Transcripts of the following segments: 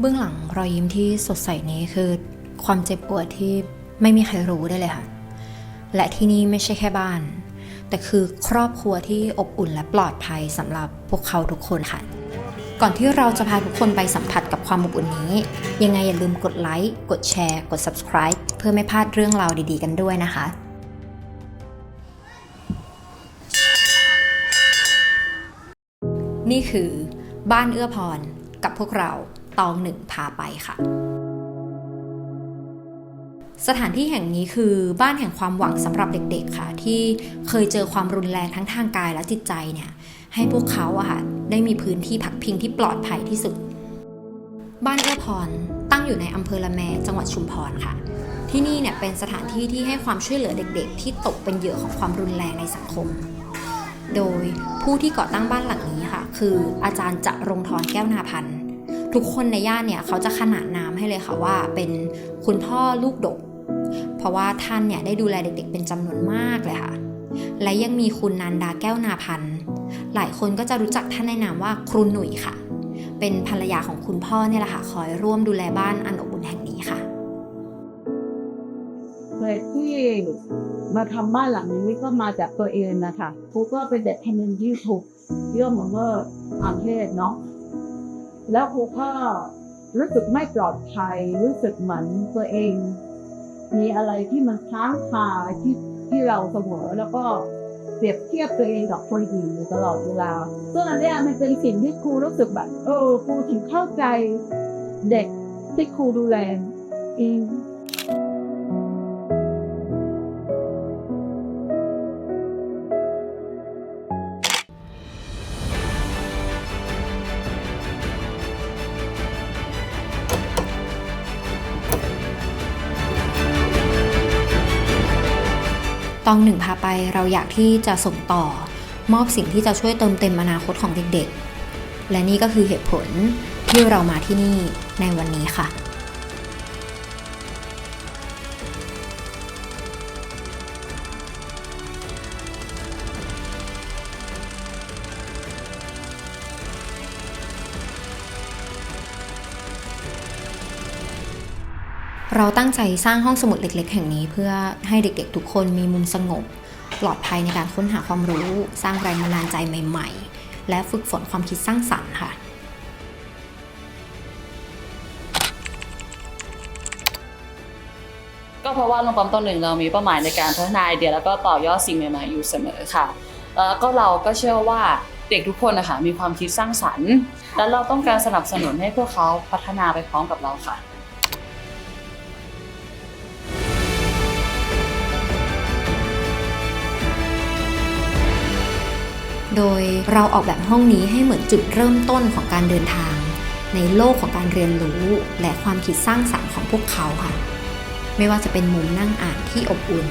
เบื้องหลังรอยยิ้มที่สดใสนี้คือความเจ็บปวดที่ไม่มีใครรู้ได้เลยค่ะ และที่นี่ไม่ใช่แค่บ้าน แต่คือครอบครัวที่อบอุ่นและปลอดภัยสำหรับพวกเขาทุกคนค่ะ ก่อนที่เราจะพาทุกคนไปสัมผัสกับความอบอุ่นนี้ ยังไงอย่าลืมกดไลค์ กดแชร์ กด subscribe เพื่อไม่พลาดเรื่องราวดีๆ กันด้วยนะคะนี่คือบ้านเอื้อพรกับพวกเรา ตองหนึ่งพาไปค่ะ สถานที่แห่งนี้คือบ้านแห่งความหวังสำหรับเด็กๆค่ะ ที่เคยเจอความรุนแรงทั้งทางกายและจิตใจเนี่ยให้พวกเขาอะค่ะได้มีพื้นที่พักพิงที่ปลอดภัยที่สุด บ้านเอื้อพรตั้งอยู่ในอำเภอละแมจังหวัดชุมพรค่ะที่นี่เนี่ยเป็นสถานที่ที่ให้ความช่วยเหลือเด็กๆ ที่ตกเป็นเหยื่อของความรุนแรงในสังคม โดยผู้ที่ก่อตั้งบ้านหลังนี้ค่ะ คืออาจารย์จะรงทรแก้วนาพันธ์ ทุกคนในย่านเนี่ยเขาจะขนานนามให้เลยค่ะว่าเป็นคุณพ่อลูกดก เพราะว่าท่านเนี่ยได้ดูแลเด็กๆ เป็นจำนวนมากเลยค่ะ และยังมีคุณนันดาแก้วนาพันธ์หลายคนก็จะรู้จักท่านในนามว่าครูหนุ่ยค่ะ เป็นภรรยาของคุณพ่อเนี่ยแหละค่ะคอยร่วมดูแลบ้านอันอบอุ่นแห่งนี้ค่ะเลยที่มาทำบ้านหลังนี้ก็มาจากตัวเองนะคะครูก็เป็นเด็กคนหนึ่งที่ถูกเยื่อเมือนว่าทางเพศเนาะ แล้วครูก็รู้สึกไม่ปลอดภัย รู้สึกเหมือนตัวเอง มีอะไรที่มันค้างคาที่ที่เราเสมอแล้วก็เปรียบเทียบตัวเองกับคนอื่นอยู่ตลอดเวลาซึ่งอันเนี้ยมันเป็นสิ่งที่ครูรู้สึกแบบเออครูถึงเข้าใจเด็กที่ครูดูแลเอง ตองหนึ่งพาไปเราอยากที่จะส่งต่อ มอบสิ่งที่จะช่วยเติมเต็มอนาคตของเด็กๆ และนี่ก็คือเหตุผลที่เรามาที่นี่ในวันนี้ค่ะ เราตั้งใจสร้างห้องสมุดเล็ก ๆ แห่งนี้ เพื่อให้เด็กๆ ทุกคนมีมุมสงบ ปลอดภัยในการค้นหาความรู้ สร้างแรงบันดาลใจใหม่ ๆ และฝึกฝนความคิดสร้างสรรค์ค่ะก็เพราะว่าโรงปั๊มต้นหนึ่งเรามีเป้าหมายในการพัฒนาไอเดียแล้วก็ต่อยอดสิ่งใหม่ๆอยู่เสมอค่ะแล้วก็เราก็เชื่อว่าเด็กทุกคนนะคะมีความคิดสร้างสรรค์ และเราต้องการสนับสนุนให้พวกเขาพัฒนาไปพร้อมกับเราค่ะ โดยเราออกแบบห้องนี้ให้เหมือนจุดเริ่มต้นของการเดินทาง ในโลกของการเรียนรู้ และความคิดสร้างสรรค์ของพวกเขาค่ะ ไม่ว่าจะเป็นมุมนั่งอ่านที่อบอุ่น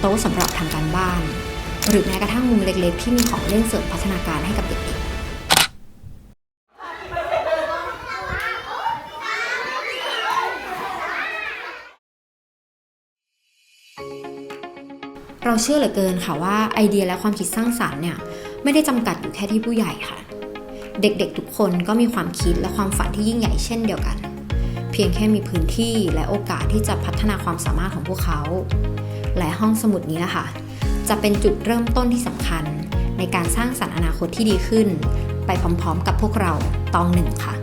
โต๊ะสำหรับทำการบ้าน หรือแม้กระทั่งมุมเล็กๆ ที่มีของเล่นเสริมพัฒนาการให้กับเด็กๆเราเชื่อเหลือเกินค่ะว่าไอเดียและความคิดสร้างสารรค์เนี่ย ไม่ได้จำกัดอยู่แค่ที่ผู้ใหญ่ค่ะ เด็กๆทุกคนก็มีความคิดและความฝันที่ยิ่งใหญ่เช่นเดียวกัน เพียงแค่มีพื้นที่และโอกาสที่จะพัฒนาความสามารถของพวกเขา และห้องสมุดนี้แหละค่ะจะเป็นจุดเริ่มต้นที่สำคัญ ในการสร้างสรรค์อนาคตที่ดีขึ้น ไปพร้อมๆ กับพวกเราตองหนึ่งค่ะ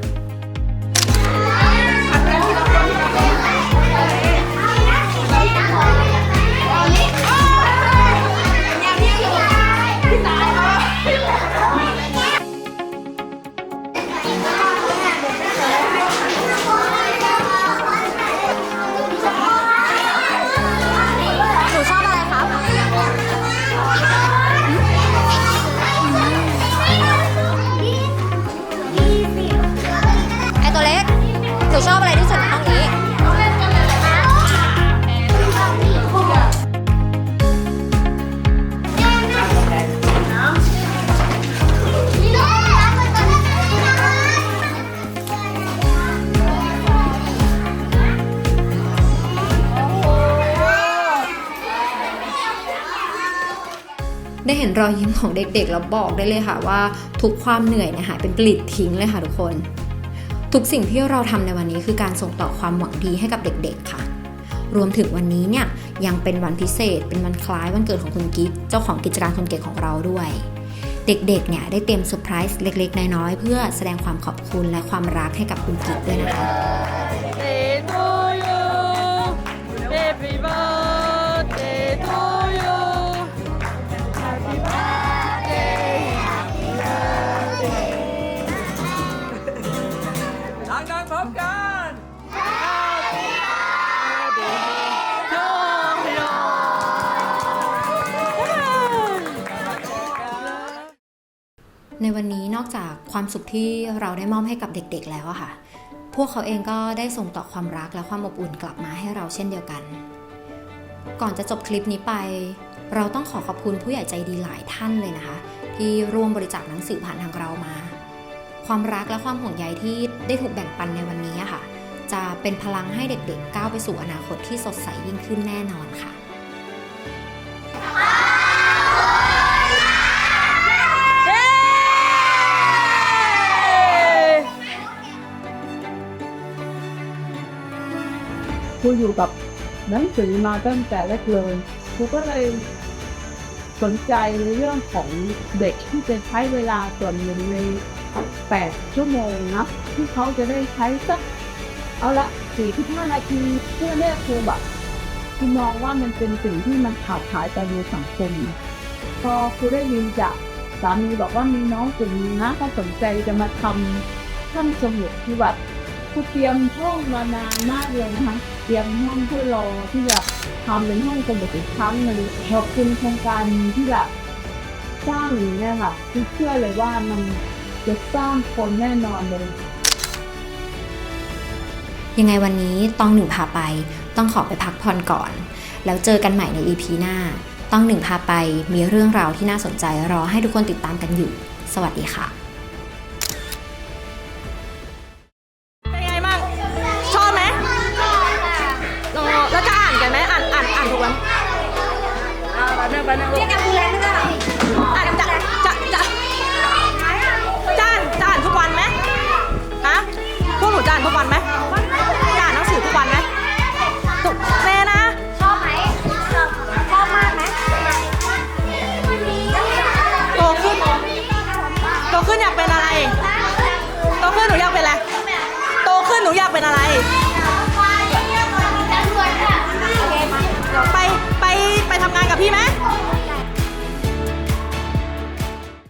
ห็นรอยยิ้มของเด็กๆแล้วบอกได้เลยค่ะว่า ทุกความเหนื่อยเนี่ยหายเป็นปลิดทิ้งเลยค่ะทุกคน ทุกสิ่งที่เราทำในวันนี้คือการส่งต่อความหวังดีให้กับเด็กๆค่ะ รวมถึงวันนี้เนี่ยยังเป็นวันพิเศษ เป็นวันคล้ายวันเกิดของคุณกิ๊กเจ้าของกิจการคนเก่งของเราด้วย เด็กๆเนี่ยได้เตรียมเซอร์ไพรส์เล็ก ๆ น้อยๆเพื่อแสดงความขอบคุณและความรักให้กับคุณกิ๊กด้วยนะคะ ในวันนี้นอกจากความสุขที่เราได้มอบให้กับเด็กๆแล้วอะค่ะ พวกเขาเองก็ได้ส่งต่อความรักและความอบอุ่นกลับมาให้เราเช่นเดียวกัน ก่อนจะจบคลิปนี้ไป เราต้องขอขอบคุณผู้ใหญ่ใจดีหลายท่านเลยนะคะ ที่ร่วมบริจาคหนังสือผ่านทางเรามา ความรักและความห่วงใยที่ได้ถูกแบ่งปันในวันนี้ค่ะ จะเป็นพลังให้เด็กๆก้าวไปสู่อนาคตที่สดใสยิ่งขึ้นแน่นอนค่ะ ครูอยู่กับหนังสือมาตั้งแต่แรกเลยครูก็เลยสนใจในเรื่องของเด็กที่จะใช้เวลาส่วนหนึ่งในแปดชั่วโมงนะที่เขาจะได้ใช้สัก เอาละสี่ที่ห้านาทีเพื่อแรกครูแบบคือมองว่ามันเป็นสิ่งที่มันขาดหายไปในสังคม พอครูได้ยินจากสามีบอกว่ามีน้องกลุ่มนี้นะเขาสนใจจะมาทำท่านสมุดที่แบบครูเตรียมห้องมานานมากเลยนะคะ เตรียมห้องเพื่อรอที่จะทำเป็นห้องสมุดอีกครั้งหนึ่งขอบคุณโครงการที่แบบสร้างอย่างนี้ยค่ะคือเชื่อเลยว่ามันจะสร้างคนแน่นอนเลย ยังไงวันนี้ต้องหนึ่งพาไป ต้องขอไปพักผ่อนก่อน แล้วเจอกันใหม่ใน EP หน้า ต้องหนึ่งพาไปมีเรื่องราวที่น่าสนใจรอให้ทุกคนติดตามกันอยู่ สวัสดีค่ะ กับพี่ไหม